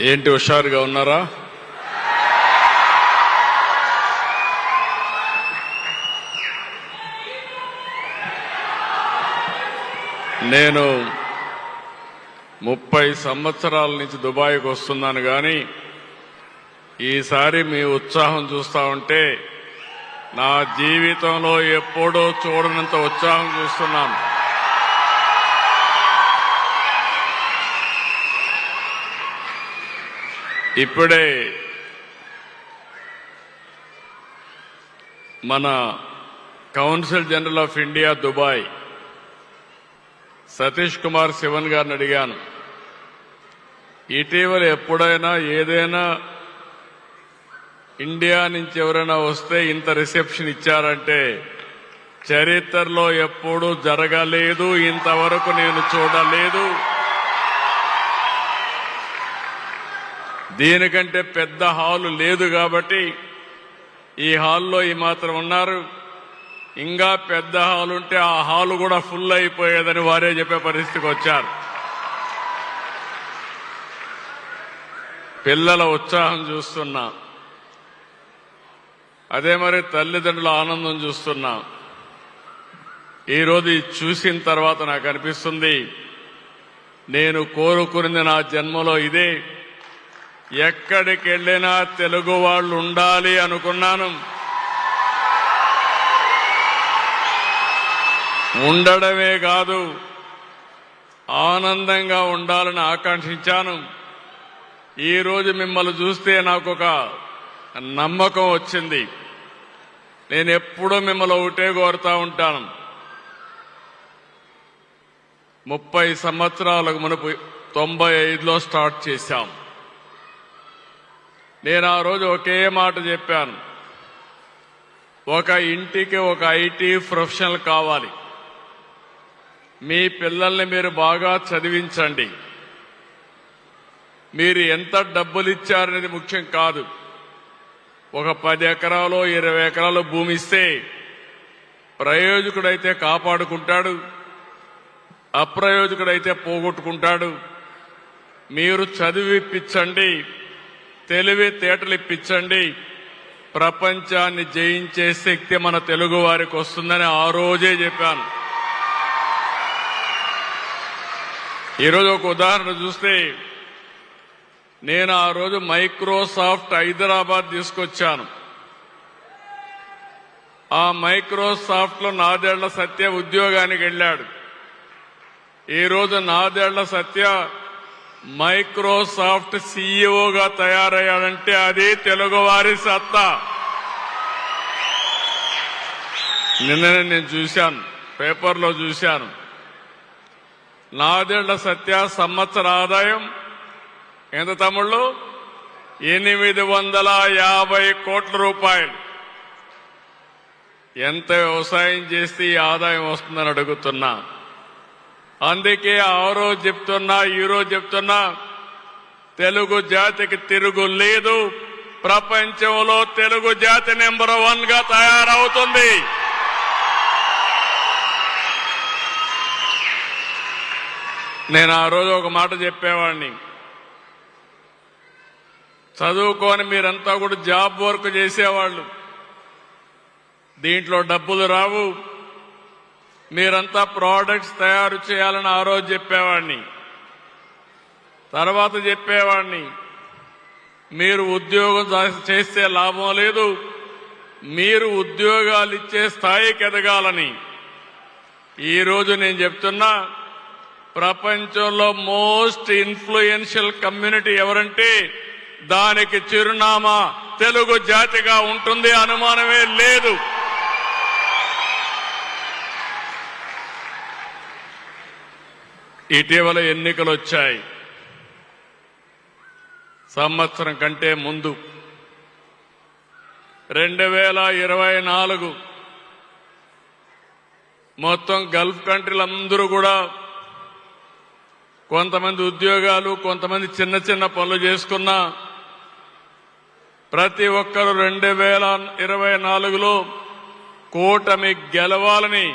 ఏంటి హుషారుగా ఉన్నారా? నేను ముప్పై సంవత్సరాల నుంచి దుబాయ్కి వస్తున్నాను కానీ ఈసారి మీ ఉత్సాహం చూస్తా ఉంటే నా జీవితంలో ఎప్పుడూ చూడనంత ఉత్సాహం చూస్తున్నాను. ఇప్పుడే మన council general of India Dubai Satish Kumar Sivan గారిని అడిగాను. ఇటీవల ఎప్పుడైనా ఏదైనా ఇండియా నుంచి ఎవరైనా వస్తే ఇంత రిసెప్షన్ ఇచ్చారంటే చరిత్రలో ఎప్పుడూ జరగలేదు ఇంతవరకు నేను చూడలేదు. దీనికంటే పెద్ద హాలు లేదు కాబట్టి ఈ హాల్లో ఈ మాత్రం ఉన్నారు. ఇంకా పెద్ద హాల్ ఉంటే ఆ హాలు కూడా ఫుల్ అయిపోయేదని వారే చెప్పే పరిస్థితికి వచ్చారు. పిల్లల ఉత్సాహం చూస్తున్నా. అదే మరి తల్లిదండ్రుల ఆనందం చూస్తున్నా. ఈరోజు చూసిన తర్వాత నాకు అనిపిస్తుంది నేను కోరుకున్నది నా జన్మలో ఇదే. ఎక్కడికి వెళ్ళినా తెలుగు వాళ్ళు ఉండాలి అనుకున్నాను. ఉండడమే కాదు ఆనందంగా ఉండాలని ఆకాంక్షించాను. ఈరోజు మిమ్మల్ని చూస్తే నాకు ఒక నమ్మకం వచ్చింది. నేను ఎప్పుడూ మిమ్మల్ని ఒకటే కోరుతా ఉంటాను. ముప్పై సంవత్సరాలకు మునుపు తొంభై ఐదులో స్టార్ట్ చేశాం. నేను ఆ రోజు ఒకే మాట చెప్పాను. ఒక ఇంటికి ఒక ఐటీ ప్రొఫెషనల్ కావాలి. మీ పిల్లల్ని మీరు బాగా చదివించండి. మీరు ఎంత డబ్బులు ఇచ్చారనేది ముఖ్యం కాదు. ఒక పది ఎకరాలు ఇరవై ఎకరాలు భూమి ఇస్తే ప్రయోజకుడైతే కాపాడుకుంటాడు. అప్రయోజకుడైతే పోగొట్టుకుంటాడు. మీరు చదివిప్పించండి తెలివి తేటలు ఇప్పించండి ప్రపంచాన్ని జయించే శక్తి మన తెలుగు వారికి వస్తుందని ఆ రోజే చెప్పాను. ఈరోజు ఒక ఉదాహరణ చూస్తే నేను ఆ రోజు మైక్రోసాఫ్ట్ హైదరాబాద్ తీసుకొచ్చాను. ఆ మైక్రోసాఫ్ట్లో నాదేళ్ళ సత్య ఉద్యోగానికి వెళ్ళాడు. ఈరోజు నాదేళ్ళ సత్య మైక్రోసాఫ్ట్ సీఈఓగా తయారయ్యాడంటే అది తెలుగువారి సత్తా. నిన్ననే నేను చూశాను పేపర్లో చూశాను. నాదేళ్ళ సత్య సంవత్సర ఆదాయం ఎంత తమ్ముళ్ళు? ఎనిమిది వందల యాభై కోట్ల రూపాయలు. ఎంత వ్యవసాయం చేస్తే ఈ ఆదాయం వస్తుందని అడుగుతున్నా. అందుకే ఆ రోజు చెప్తున్నా ఈ రోజు చెప్తున్నా తెలుగు జాతికి తిరుగు లేదు. ప్రపంచంలో తెలుగు జాతి నెంబర్ వన్గా తయారవుతుంది. నేను ఆ రోజు ఒక మాట చెప్పేవాడిని. చదువుకొని మీరంతా కూడా జాబ్ వర్క్ చేసేవాళ్ళు. దీంట్లో డబ్బులు రావు. మీరంతా ప్రోడక్ట్స్ తయారు చేయాలని ఆ రోజు చెప్పేవాడిని. తర్వాత చెప్పేవాడిని మీరు ఉద్యోగం చేస్తే లాభం లేదు మీరు ఉద్యోగాలు ఇచ్చే స్థాయికి ఎదగాలని. ఈరోజు నేను చెప్తున్నా ప్రపంచంలో మోస్ట్ ఇన్ఫ్లుయెన్షియల్ కమ్యూనిటీ ఎవరంటే దానికి చిరునామా తెలుగు జాతిగా ఉంటుంది అనుమానమే లేదు. ఇటీవల ఎన్నికలు వచ్చాయి సంవత్సరం కంటే ముందు. రెండు వేల ఇరవై నాలుగు. మొత్తం గల్ఫ్ కంట్రీలందరూ కూడా కొంతమంది ఉద్యోగాలు కొంతమంది చిన్న చిన్న పనులు చేసుకున్నా ప్రతి ఒక్కరు రెండు వేల ఇరవై నాలుగులో కూటమి గెలవాలని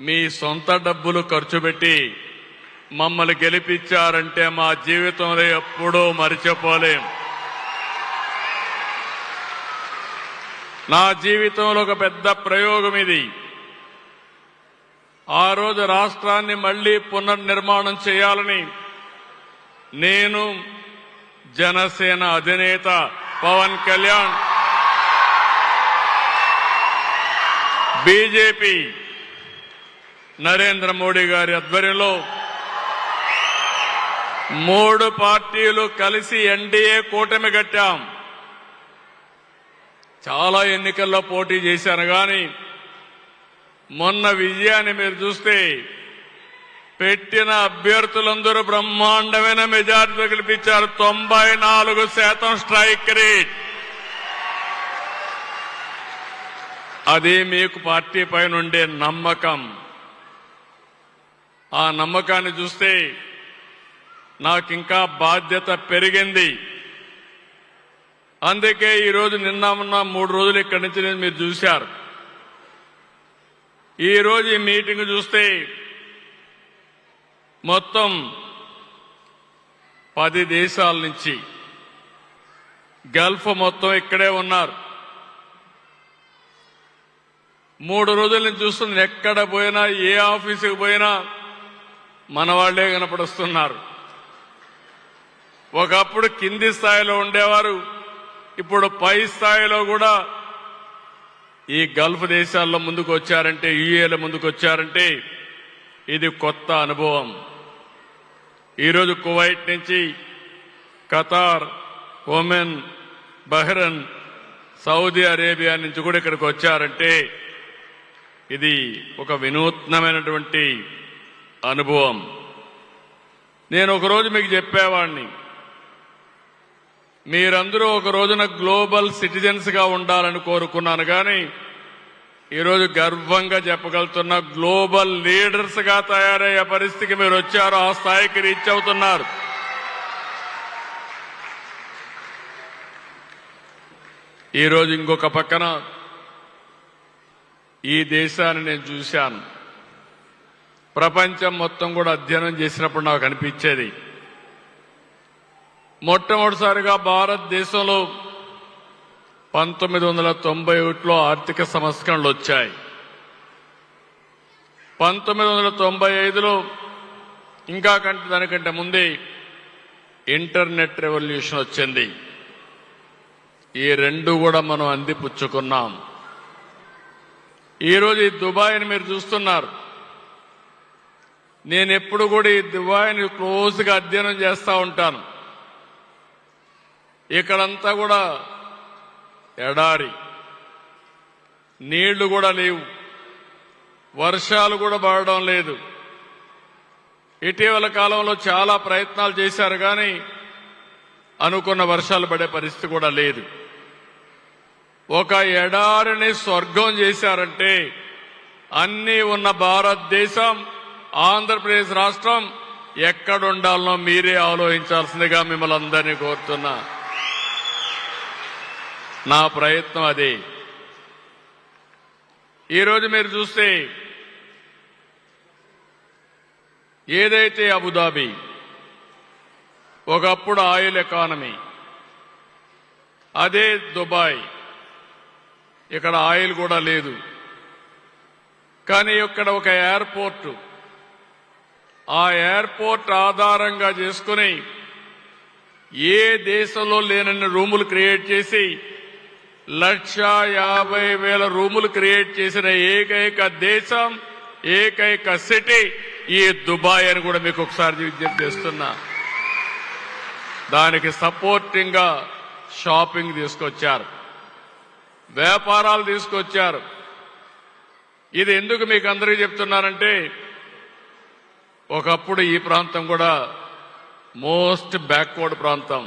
మీ సొంత డబ్బులు ఖర్చు పెట్టి మమ్మల్ని గెలిపించారంటే మా జీవితంలో ఎప్పుడూ మరిచిపోలేం. నా జీవితంలో ఒక పెద్ద ప్రయోగం ఇది. ఆ రోజు రాష్ట్రాన్ని మళ్ళీ పునర్నిర్మాణం చేయాలని నేను జనసేన అధినేత పవన్ కళ్యాణ్ బీజేపీ నరేంద్ర మోడీ గారి ఆధ్వర్యంలో మూడు పార్టీలు కలిసి ఎన్డీఏ కూటమి కట్టాం. చాలా ఎన్నికల్లో పోటీ చేశాను కానీ మొన్న విజయాన్ని మీరు చూస్తే పెట్టిన అభ్యర్థులందరూ బ్రహ్మాండమైన మెజార్టీ గెలిపించారు. తొంభై నాలుగు శాతం స్ట్రైక్ రేట్. అది మీకు పార్టీ పైన ఉండే నమ్మకం. ఆ నమ్మకాన్ని చూస్తే నాకింకా బాధ్యత పెరిగింది. అందుకే ఈరోజు నిన్న ఉన్న మూడు రోజులు ఇక్కడి నుంచి నేను మీరు చూశారు. ఈరోజు ఈ మీటింగ్ చూస్తే మొత్తం పది దేశాల నుంచి గల్ఫ్ మొత్తం ఇక్కడే ఉన్నారు. మూడు రోజుల నుంచి చూస్తుంది ఎక్కడ పోయినా ఏ ఆఫీసుకి పోయినా మన వాళ్ళే కనపడుస్తున్నారు. ఒకప్పుడు కింది స్థాయిలో ఉండేవారు ఇప్పుడు పై స్థాయిలో కూడా ఈ గల్ఫ్ దేశాల్లో ముందుకు వచ్చారంటే యుఏల ముందుకు వచ్చారంటే ఇది కొత్త అనుభవం. ఈరోజు కువైట్ నుంచి Qatar Oman Bahrain Saudi Arabia నుంచి కూడా ఇక్కడికి వచ్చారంటే ఇది ఒక వినూత్నమైనటువంటి అనుభవం. నేను ఒకరోజు మీకు చెప్పేవాడిని మీరందరూ ఒక రోజున గ్లోబల్ సిటిజన్స్గా ఉండాలని కోరుకున్నాను కానీ ఈరోజు గర్వంగా చెప్పగలుగుతున్న గ్లోబల్ లీడర్స్గా తయారయ్యే పరిస్థితికి మీరు వచ్చారు ఆ స్థాయికి రీచ్ అవుతున్నారు. ఈరోజు ఇంకొక పక్కన ఈ దేశాన్ని నేను చూశాను. ప్రపంచం మొత్తం కూడా అధ్యయనం చేసినప్పుడు నాకు అనిపించేది. మొట్టమొదటిసారిగా భారతదేశంలో పంతొమ్మిది వందల తొంభై ఒకటిలో ఆర్థిక సంస్కరణలు వచ్చాయి. పంతొమ్మిది వందల తొంభై ఐదులో ఇంకా కంటే దానికంటే ముందే ఇంటర్నెట్ రెవల్యూషన్ వచ్చింది. ఈ రెండు కూడా మనం అందిపుచ్చుకున్నాం. ఈరోజు ఈ దుబాయ్ని మీరు చూస్తున్నారు. నేను ఎప్పుడు కూడా ఈ దుబాయ్ని క్లోజ్గా అధ్యయనం చేస్తూ ఉంటాను. ఇక్కడంతా కూడా ఎడారి. నీళ్ళు కూడా లేవు. వర్షాలు కూడా పడడం లేదు. ఇటీవల కాలంలో చాలా ప్రయత్నాలు చేశారు కానీ అనుకున్న వర్షాలు పడే పరిస్థితి కూడా లేదు. ఒక ఎడారిని స్వర్గం చేశారంటే అన్నీ ఉన్న భారతదేశం ఆంధ్రప్రదేశ్ రాష్ట్రం ఎక్కడుండాలనో మీరే ఆలోచించాల్సిందిగా మిమ్మల్ని అందరినీ కోరుతున్నా. నా ప్రయత్నం అదే. ఈరోజు మీరు చూస్తే ఏదైతే అబుదాబి ఒకప్పుడు ఆయిల్ ఎకానమీ అదే దుబాయ్ ఇక్కడ ఆయిల్ కూడా లేదు. కానీ ఇక్కడ ఒక ఎయిర్పోర్టు ఆ ఎయిర్పోర్ట్ ఆధారంగా చేసుకుని ఏ దేశంలో లేనన్ని రూములు క్రియేట్ చేసి లక్ష యాభై వేల రూములు క్రియేట్ చేసిన ఏకైక దేశం ఏకైక సిటీ ఈ దుబాయ్ అని కూడా మీకు ఒకసారి విజ్ఞప్తి చేస్తున్నా. దానికి సపోర్టింగ్గా షాపింగ్ తీసుకొచ్చారు. వ్యాపారాలు తీసుకొచ్చారు. ఇది ఎందుకు మీకు అందరికీ చెప్తున్నారంటే ఒకప్పుడు ఈ ప్రాంతం కూడా మోస్ట్ బ్యాక్వర్డ్ ప్రాంతం.